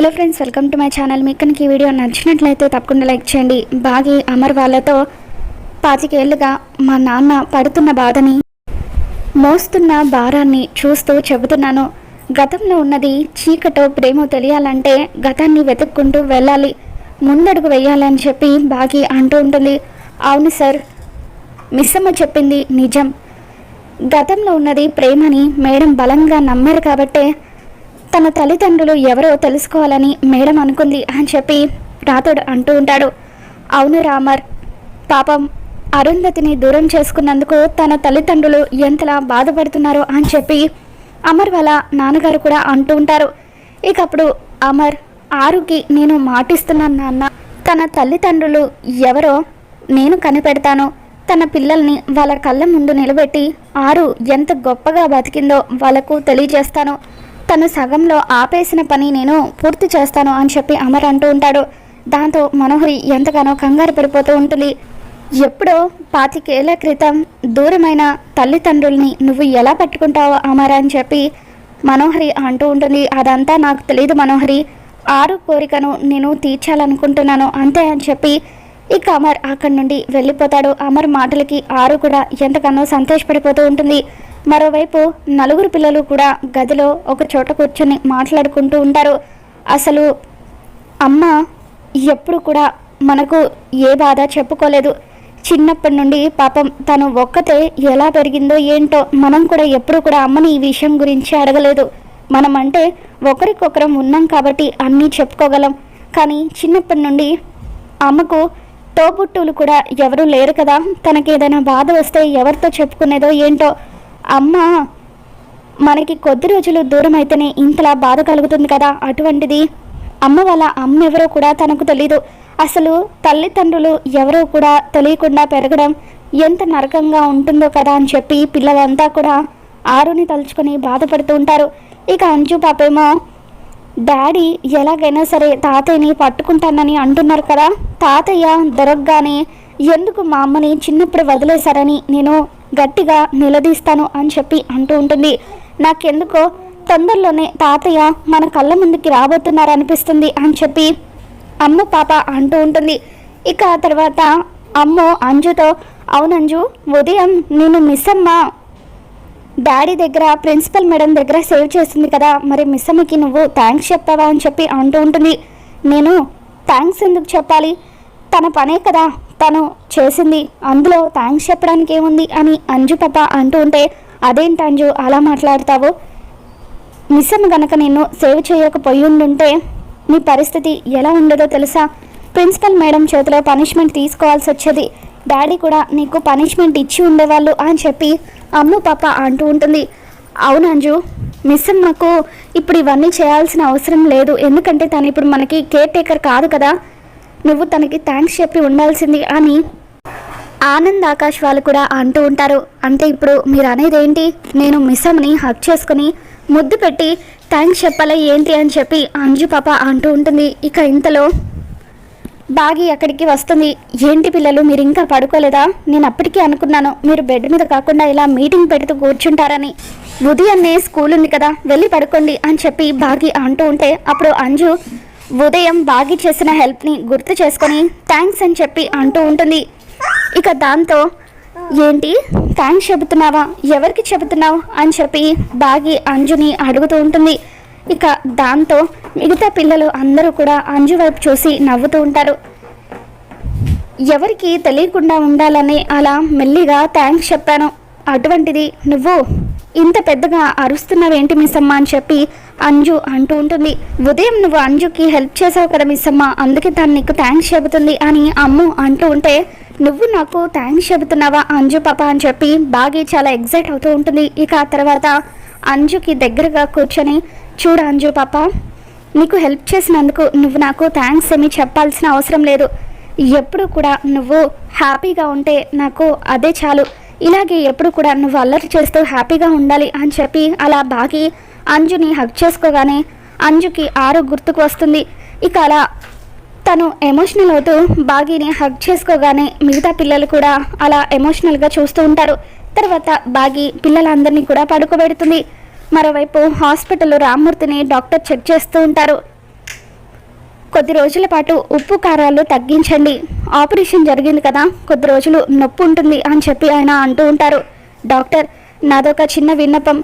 Hello friends welcome to my channel. మీకు కనుక ఈ వీడియో నచ్చినట్లయితే తప్పకుండా లైక్ చేయండి. బాగి అమర్ వాళ్ళతో పాతికేళ్ళుగా మా నాన్న పడుతున్న బాధని మోస్తున్న భారాన్ని చూస్తూ చెబుతున్నాను. గతంలో ఉన్నది చీకటో ప్రేమో తెలియాలంటే గతాన్ని వెతుక్కుంటూ వెళ్ళాలి. ముందడుగు వెయ్యాలని చెప్పి బాగి అంటూ ఉంటుంది. అవును సార్ మిస్సమ్మ చెప్పింది నిజం. గతంలో ఉన్నది ప్రేమని మేడం బలంగా నమ్మారు కాబట్టే తన తల్లిదండ్రులు ఎవరో తెలుసుకోవాలని మేడం అనుకుంది అని చెప్పి రాతోడు అంటూ ఉంటాడు. అవును రామర్ పాపం అరుంధతిని దూరం చేసుకున్నందుకు తన తల్లిదండ్రులు ఎంతలా బాధపడుతున్నారో అని చెప్పి అమర్ వాళ్ళ నాన్నగారు కూడా అంటూ ఉంటారు. ఇకప్పుడు అమర్ ఆరుకి నేను మాటిస్తున్నాను నాన్న. తన తల్లిదండ్రులు ఎవరో నేను కనిపెడతాను. తన పిల్లల్ని వాళ్ళ కళ్ళ ముందు నిలబెట్టి ఆరు ఎంత గొప్పగా బతికిందో వాళ్ళకు తెలియజేస్తాను. తను సగంలో ఆపేసిన పని నేను పూర్తి చేస్తాను అని చెప్పి అమర్ అంటూ ఉంటాడు. దాంతో మనోహరి ఎంతగానో కంగారు పడిపోతూ ఉంటుంది. ఎప్పుడో పాతికేళ్ళ క్రితం దూరమైన తల్లిదండ్రుల్ని నువ్వు ఎలా పట్టుకుంటావో అమర్ అని చెప్పి మనోహరి అంటూ ఉంటుంది. అదంతా నాకు తెలియదు మనోహరి. ఆరు కోరికను నేను తీర్చాలనుకుంటున్నాను అంతే అని చెప్పి ఇక అమర్ అక్కడి నుండి వెళ్ళిపోతాడు. అమర్ మాటలకి ఆరు కూడా ఎంతగానో సంతోషపడిపోతూ ఉంటుంది. మరోవైపు నలుగురు పిల్లలు కూడా గదిలో ఒక చోట కూర్చొని మాట్లాడుకుంటూ ఉంటారు. అసలు అమ్మ ఎప్పుడు కూడా మనకు ఏ బాధ చెప్పుకోలేదు. చిన్నప్పటి నుండి పాపం తను ఒక్కతే ఎలా పెరిగిందో ఏంటో మనం కూడా ఎప్పుడు కూడా అమ్మని ఈ విషయం గురించి అడగలేదు. మనం అంటే ఒకరికొకరం ఉన్నాం కాబట్టి అన్నీ చెప్పుకోగలం. కానీ చిన్నప్పటి నుండి అమ్మకు తోబుట్టువులు కూడా ఎవరూ లేరు కదా. తనకి ఏదైనా బాధ వస్తే ఎవరితో చెప్పుకునేదో ఏంటో అమ్మ మనకి కొద్ది రోజులు దూరం అయితేనే ఇంతలా బాధ కలుగుతుంది కదా అటువంటిది. అమ్మ వాళ్ళ అమ్మ ఎవరో కూడా తనకు తెలీదు. అసలు తల్లిదండ్రులు ఎవరో కూడా తెలియకుండా పెరగడం ఎంత నరకంగా ఉంటుందో కదా అని చెప్పి పిల్లలంతా కూడా ఆరుని తలుచుకొని బాధపడుతూ ఉంటారు. ఇక అంజు పాపేమో డాడీ ఎలాగైనా సరే తాతయ్యని పట్టుకుంటానని అంటున్నారు కదా. తాతయ్య దొరకగానే ఎందుకు మా అమ్మని చిన్నప్పుడు వదిలేశారని నేను గట్టిగా నిలదీస్తాను అని చెప్పి అంటూ ఉంటుంది. నాకెందుకో తొందరలోనే తాతయ్య మన కళ్ళ ముందుకి రాబోతున్నారు అనిపిస్తుంది అని చెప్పి అమ్మ పాప అంటూ ఉంటుంది. ఇక ఆ తర్వాత అమ్మో అంజుతో అవునంజు ఉదయం నేను మిస్ డాడీ దగ్గర ప్రిన్సిపల్ మేడం దగ్గర సేవ్ చేసింది కదా మరి మిస్ అమ్మకి నువ్వు థ్యాంక్స్ చెప్తావా? అని చెప్పి అంటూ ఉంటుంది. నేను థ్యాంక్స్ ఎందుకు చెప్పాలి? తన పనే కదా. తను చేసింది. అందులో థ్యాంక్స్ చెప్పడానికి ఏముంది అని అంజు పాప అంటూ ఉంటే అదేంటి అంజు అలా మాట్లాడతావు? మిస్ గనక నిన్ను సేవ్ చేయకపోయి ఉండుంటే నీ పరిస్థితి ఎలా ఉండదో తెలుసా? ప్రిన్సిపల్ మేడం చేతిలో పనిష్మెంట్ తీసుకోవాల్సి వచ్చేది డాడీ కూడా నీకు పనిష్మెంట్ ఇచ్చి ఉండేవాళ్ళు అని చెప్పి అమ్ము పాప అంటూ ఉంటుంది. అవును అంజు మిస్ ఇప్పుడు ఇవన్నీ చేయాల్సిన అవసరం లేదు. ఎందుకంటే తను ఇప్పుడు మనకి కేర్ టేకర్ కాదు కదా. నువ్వు తనకి థ్యాంక్స్ చెప్పి ఉండాల్సింది అని ఆనంద్ ఆకాష్ వాళ్ళు కూడా అంటూ ఉంటారు. అంటే ఇప్పుడు మీరు అనేది ఏంటి? నేను మిస్సమ్ని హక్ చేసుకుని ముద్దు పెట్టి థ్యాంక్స్ చెప్పాలా ఏంటి అని చెప్పి అంజు పాప అంటూ ఉంటుంది. ఇక ఇంతలో బాగి అక్కడికి వస్తుంది. ఏంటి పిల్లలు మీరు ఇంకా పడుకోలేదా? నేను అప్పటికే అనుకున్నాను. మీరు బెడ్ మీద కాకుండా ఇలా మీటింగ్ పెడుతూ కూర్చుంటారని. ఉదయాన్నే స్కూల్ ఉంది కదా వెళ్ళి పడుకోండి అని చెప్పి బాగి అంటూ ఉంటే అప్పుడు అంజు ఉదయం బాగి చేసిన హెల్ప్ని గుర్తు చేసుకొని థ్యాంక్స్ అని చెప్పి అంటూ ఉంటుంది. ఇక దాంతో ఏంటి? థ్యాంక్స్ చెబుతున్నావా? ఎవరికి చెబుతున్నావు? అని చెప్పి బాగి అంజుని అడుగుతూ ఉంటుంది. ఇక దాంతో మిగతా పిల్లలు అందరూ కూడా అంజు వైపు చూసి నవ్వుతూ ఉంటారు. ఎవరికి తెలియకుండా ఉండాలని అలా మెల్లిగా థ్యాంక్స్ చెప్పాను. అటువంటిది నువ్వు ఇంత పెద్దగా అరుస్తున్నావేంటి మిస్సమ్మ అని చెప్పి అంజు అంటూ ఉంటుంది. ఉదయం నువ్వు అంజుకి హెల్ప్ చేసావు కదా మిస్సమ్మ అందుకే తను నీకు థ్యాంక్స్ చెబుతుంది అని అమ్ము అంటూ ఉంటే నువ్వు నాకు థ్యాంక్స్ చెబుతున్నావా అంజు పాప? అని చెప్పి బాగా చాలా ఎగ్జైట్ అవుతూ ఉంటుంది. ఇక ఆ తర్వాత అంజుకి దగ్గరగా కూర్చొని చూడు అంజు పాప నీకు హెల్ప్ చేసినందుకు నువ్వు నాకు థ్యాంక్స్ ఏమీ చెప్పాల్సిన అవసరం లేదు. ఎప్పుడు కూడా నువ్వు హ్యాపీగా ఉంటే నాకు అదే చాలు. ఇలాగే ఎప్పుడు కూడా నువ్వు అల్లరి చేస్తూ హ్యాపీగా ఉండాలి అని చెప్పి అలా బాగి అంజుని హక్ చేసుకోగానే అంజుకి ఆరు గుర్తుకు వస్తుంది. ఇక అలా తను ఎమోషనల్ అవుతూ బాగీని హగ్ చేసుకోగానే మిగతా పిల్లలు కూడా అలా ఎమోషనల్గా చూస్తూ ఉంటారు. తర్వాత బాగి పిల్లలందరినీ కూడా పడుకోబెడుతుంది. మరోవైపు హాస్పిటల్ రామ్మూర్తిని డాక్టర్ చెక్ చేస్తూ ఉంటారు. కొద్ది రోజుల పాటు ఉప్పు కారాలు తగ్గించండి. ఆపరేషన్ జరిగింది కదా కొద్ది రోజులు నొప్పి ఉంటుంది అని చెప్పి ఆయన అంటూ ఉంటారు. డాక్టర్ నాదొక చిన్న విన్నపం.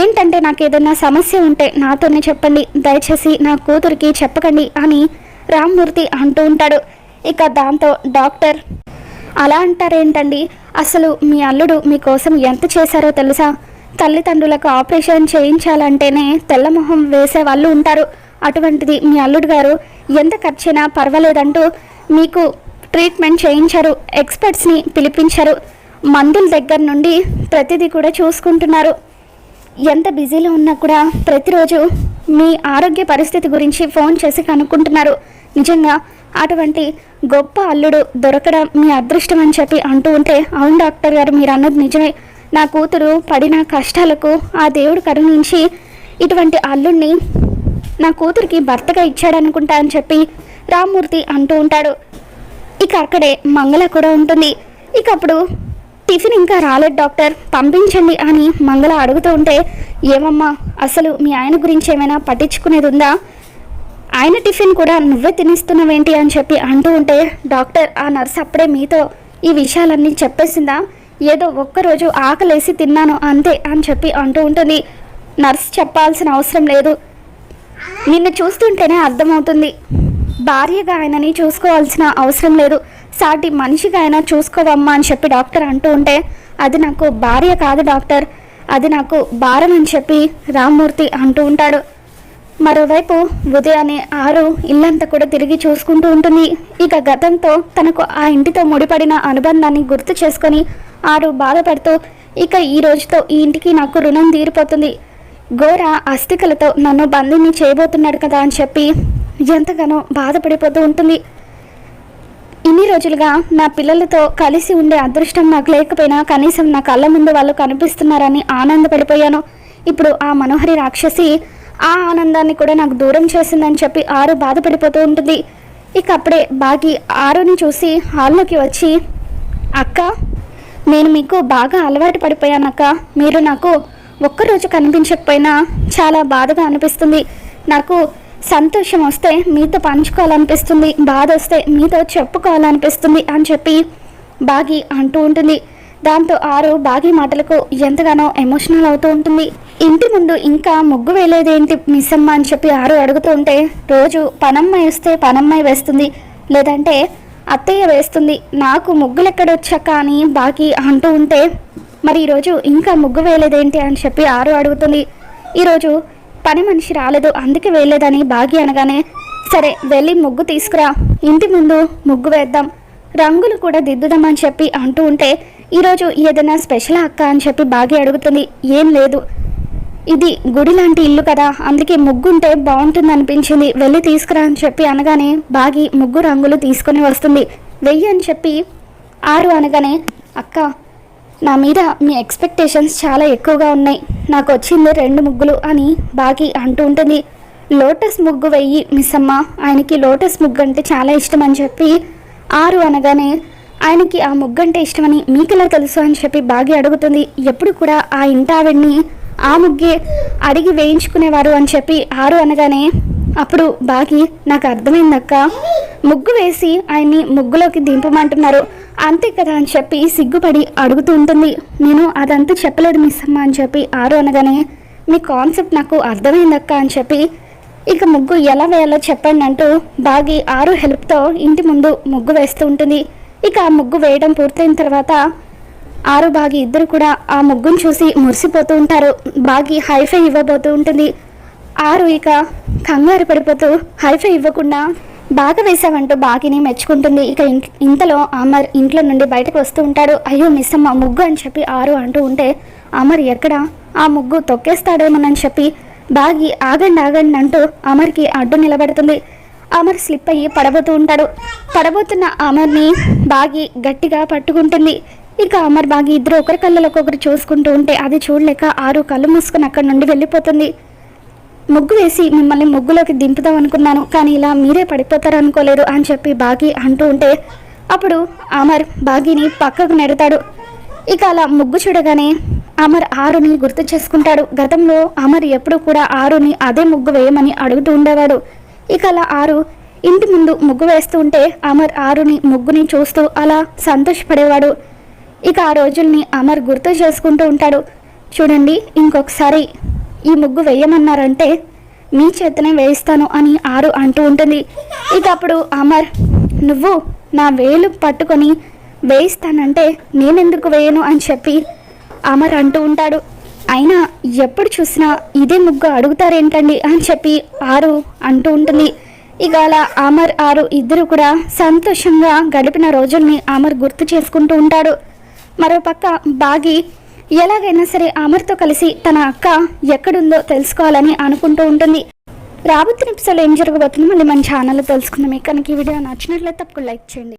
ఏంటంటే నాకు ఏదైనా సమస్య ఉంటే నాతోనే చెప్పండి. దయచేసి నా కూతురికి చెప్పకండి అని రామ్మూర్తి అంటూ ఉంటాడు. ఇక దాంతో డాక్టర్ అలా అంటారేంటండి? అసలు మీ అల్లుడు మీకోసం ఎంత చేశారో తెలుసా? తల్లిదండ్రులకు ఆపరేషన్ చేయించాలంటేనే తెల్లమొహం వేసే వాళ్ళు ఉంటారు. అటువంటిది మీ అల్లుడు గారు ఎంత ఖర్చైనా పర్వాలేదంటూ మీకు ట్రీట్మెంట్ చేయించారు. ఎక్స్పర్ట్స్ని పిలిపించారు. మందుల దగ్గర నుండి ప్రతిదీ కూడా చూసుకుంటున్నారు. ఎంత బిజీలో ఉన్నా కూడా ప్రతిరోజు మీ ఆరోగ్య పరిస్థితి గురించి ఫోన్ చేసి కనుక్కుంటున్నారు. నిజంగా అటువంటి గొప్ప అల్లుడు దొరకడం మీ అదృష్టం అని చెప్పి అంటూ ఉంటే అవును డాక్టర్ గారు మీరు అన్నది నిజమే. నా కూతురు పడిన కష్టాలకు ఆ దేవుడు కరుణించి ఇటువంటి అల్లుడిని నా కూతురికి భర్తగా ఇచ్చాడనుకుంటా అని చెప్పి రామ్మూర్తి అంటూ ఉంటాడు. ఇక అక్కడే మంగళ కూడా ఉంటుంది. ఇక అప్పుడు టిఫిన్ ఇంకా రాలేదు డాక్టర్. పంపించండి అని మంగళ అడుగుతూ ఉంటే ఏమమ్మా అసలు మీ ఆయన గురించి ఏమైనా పట్టించుకునేది ఉందా? ఆయన టిఫిన్ కూడా నువ్వే తినిస్తున్నావేంటి? అని చెప్పి అంటూ ఉంటే డాక్టర్ ఆ నర్స్ అప్పుడే మీతో ఈ విషయాలన్నీ చెప్పేసిందా? ఏదో ఒక్కరోజు ఆకలేసి తిన్నాను అంతే అని చెప్పి అంటూ ఉంటుంది. నర్స్ చెప్పాల్సిన అవసరం లేదు. నిన్ను చూస్తుంటేనే అర్థమవుతుంది. భార్యగా ఆయనని చూసుకోవాల్సిన అవసరం లేదు. సాటి మనిషిగా ఆయన చూసుకోవమ్మా అని చెప్పి డాక్టర్ అంటూ ఉంటే అది నాకు భార్య కాదు డాక్టర్. అది నాకు భారం అని చెప్పి రామ్మూర్తి అంటూ ఉంటాడు. మరోవైపు ఉదయాన్నే ఆరు ఇల్లంతా కూడా తిరిగి చూసుకుంటూ ఉంటుంది. ఇక గతంతో తనకు ఆ ఇంటితో ముడిపడిన అనుబంధాన్ని గుర్తు చేసుకొని ఆరు బాధపడుతూ ఇక ఈ రోజుతో ఈ ఇంటికి నాకు రుణం తీరిపోతుంది. ఘోర అస్థికలతో నన్ను బందీని చేయబోతున్నాడు కదా అని చెప్పి ఎంతగానో బాధపడిపోతూ ఉంటుంది. ఇన్ని రోజులుగా నా పిల్లలతో కలిసి ఉండే అదృష్టం నాకు లేకపోయినా కనీసం నా కళ్ళ ముందు వాళ్ళు కనిపిస్తున్నారని ఆనందపడిపోయాను. ఇప్పుడు ఆ మనోహరి రాక్షసి ఆ ఆనందాన్ని కూడా నాకు దూరం చేసిందని చెప్పి ఆరు బాధపడిపోతూ ఉంటుంది. ఇక అప్పుడే బాగి ఆరుని చూసి హాల్లోకి వచ్చి అక్క నేను మీకు బాగా అలవాటు పడిపోయానక్క. మీరు నాకు ఒక్కరోజు కనిపించకపోయినా చాలా బాధగా అనిపిస్తుంది. నాకు సంతోషం వస్తే మీతో పంచుకోవాలనిపిస్తుంది. బాధ వస్తే మీతో చెప్పుకోవాలనిపిస్తుంది అని చెప్పి బాగి అంటూ ఉంటుంది. దాంతో ఆరు బాగి మాటలకు ఎంతగానో ఎమోషనల్ అవుతూ ఉంటుంది. ఇంటి ముందు ఇంకా ముగ్గు వేయలేదేంటి మిస్సమ్మ అని చెప్పి ఆరు అడుగుతూ ఉంటే రోజు పనమ్మాయి వస్తే పనమ్మాయి వేస్తుంది. లేదంటే అత్తయ్య వేస్తుంది. నాకు ముగ్గులు ఎక్కడొచ్చాక అని బాగి అంటూ ఉంటే మరి ఈరోజు ఇంకా ముగ్గు వేయలేదేంటి అని చెప్పి ఆరు అడుగుతుంది. ఈరోజు పని మనిషి రాలేదు అందుకే వేయలేదని భాగ్య అనగానే సరే వెళ్ళి ముగ్గు తీసుకురా. ఇంటి ముందు ముగ్గు వేద్దాం. రంగులు కూడా దిద్దుదామని చెప్పి అంటూ ఉంటే ఈరోజు ఏదైనా స్పెషల్ అక్క అని చెప్పి బాగి అడుగుతుంది. ఏం లేదు. ఇది గుడి లాంటి ఇల్లు కదా అందుకే ముగ్గు ఉంటే బాగుంటుంది అనిపించింది వెళ్ళి తీసుకురా అని చెప్పి అనగానే బాగి ముగ్గు రంగులు తీసుకొని వస్తుంది. వెయ్యి అని చెప్పి ఆరు అనగానే అక్క నా మీద మీ ఎక్స్పెక్టేషన్స్ చాలా ఎక్కువగా ఉన్నాయి. నాకు వచ్చింది రెండు ముగ్గులు అని బాకీ అంటూ ఉంటుంది. లోటస్ ముగ్గు వెయ్యి మిస్ అమ్మ. ఆయనకి లోటస్ ముగ్గు అంటే చాలా ఇష్టం అని చెప్పి ఆరు అనగానే ఆయనకి ఆ ముగ్గు అంటే ఇష్టమని మీకెలా తెలుసు అని చెప్పి బాగి అడుగుతుంది. ఎప్పుడు కూడా ఆ ఇంటావిడ్ని ఆ ముగ్గే అడిగి వేయించుకునేవారు అని చెప్పి ఆరు అనగానే అప్పుడు బాగి నాకు అర్థమైందక్క. ముగ్గు వేసి ఆయన్ని ముగ్గులోకి దింపమంటున్నారు. అంతే కదా అని చెప్పి సిగ్గుపడి అడుగుతూ ఉంటుంది. నేను అదంతా చెప్పలేదు మిస్ అమ్మ అని చెప్పి ఆరు అనగానే మీ కాన్సెప్ట్ నాకు అర్థమైందక్క అని చెప్పి ఇక ముగ్గు ఎలా వేయాలో చెప్పండి అంటూ బాగి ఆరు హెల్ప్తో ఇంటి ముందు ముగ్గు వేస్తూ ఉంటుంది. ఇక ఆ ముగ్గు వేయడం పూర్తయిన తర్వాత ఆరు బాగి ఇద్దరు కూడా ఆ ముగ్గును చూసి మురిసిపోతూ ఉంటారు. బాగి హైఫై ఇవ్వబోతూ ఉంటుంది. ఆరు ఇక కంగారు పడిపోతూ హైఫై ఇవ్వకుండా బాగా వేసావంటూ బాగిని మెచ్చుకుంటుంది. ఇక ఇంతలో అమర్ ఇంట్లో నుండి బయటకు వస్తూ ఉంటాడు. అయ్యో మిస్ అమ్మ ముగ్గు అని చెప్పి ఆరు అంటూ ఉంటే అమర్ ఎక్కడ? ఆ ముగ్గు తొక్కేస్తాడేమోనని చెప్పి బాగి ఆగండి ఆగండి అంటూ అమర్కి అడ్డు నిలబడుతుంది. అమర్ స్లిప్ అయ్యి పడబోతూ ఉంటాడు. పడబోతున్న అమర్ని బాగి గట్టిగా పట్టుకుంటుంది. ఇక అమర్ బాగి ఇద్దరు ఒకరి కళ్ళలో ఒకరు చూసుకుంటూ ఉంటే అది చూడలేక ఆరు కళ్ళు మూసుకుని అక్కడి నుండి వెళ్ళిపోతుంది. ముగ్గు వేసి మిమ్మల్ని ముగ్గులోకి దింపుదాం అనుకున్నాను కానీ ఇలా మీరే పడిపోతారు అనుకోలేదు అని చెప్పి బాగి అంటూ ఉంటే అప్పుడు అమర్ బాగిని పక్కకు నెడతాడు. ఇక అలా ముగ్గు చూడగానే అమర్ ఆరుని గుర్తు చేసుకుంటాడు. గతంలో అమర్ ఎప్పుడు కూడా ఆరుని అదే ముగ్గు వేయమని అడుగుతూ ఉండేవాడు. ఇక అలా ఆరు ఇంటి ముందు ముగ్గు వేస్తూ ఉంటే అమర్ ఆరుని ముగ్గుని చూస్తూ అలా సంతోషపడేవాడు. ఇక ఆ రోజుల్ని అమర్ గుర్తు చేసుకుంటూ ఉంటాడు. చూడండి ఇంకొకసారి. ఈ ముగ్గు వేయమన్నారంటే మీ చేతనే వేయిస్తాను అని ఆరు అంటూ ఉంటుంది. ఇక అప్పుడు అమర్ నువ్వు నా వేలు పట్టుకొని వేయిస్తానంటే నేనెందుకు వేయను? అని చెప్పి అమర్ అంటూ ఉంటాడు. అయినా ఎప్పుడు చూసినా ఇదే ముగ్గు అడుగుతారేంటండి? అని చెప్పి ఆరు అంటూ ఉంటుంది. ఇక అలా అమర్ ఆరు ఇద్దరు కూడా సంతోషంగా గడిపిన రోజుల్ని అమర్ గుర్తు చేసుకుంటూ ఉంటాడు. మరోపక్క బాగి ఎలాగైనా సరే అమర్తో కలిసి తన అక్క ఎక్కడుందో తెలుసుకోవాలని అనుకుంటూ ఉంటుంది. రాబోతున్న ఎపిసోడ్ ఏం జరగబోతుందో మళ్ళీ మన ఛానల్లో తెలుసుకుందాం. కనుక ఈ వీడియో నచ్చినట్లయితే తప్పకుండా లైక్ చేయండి.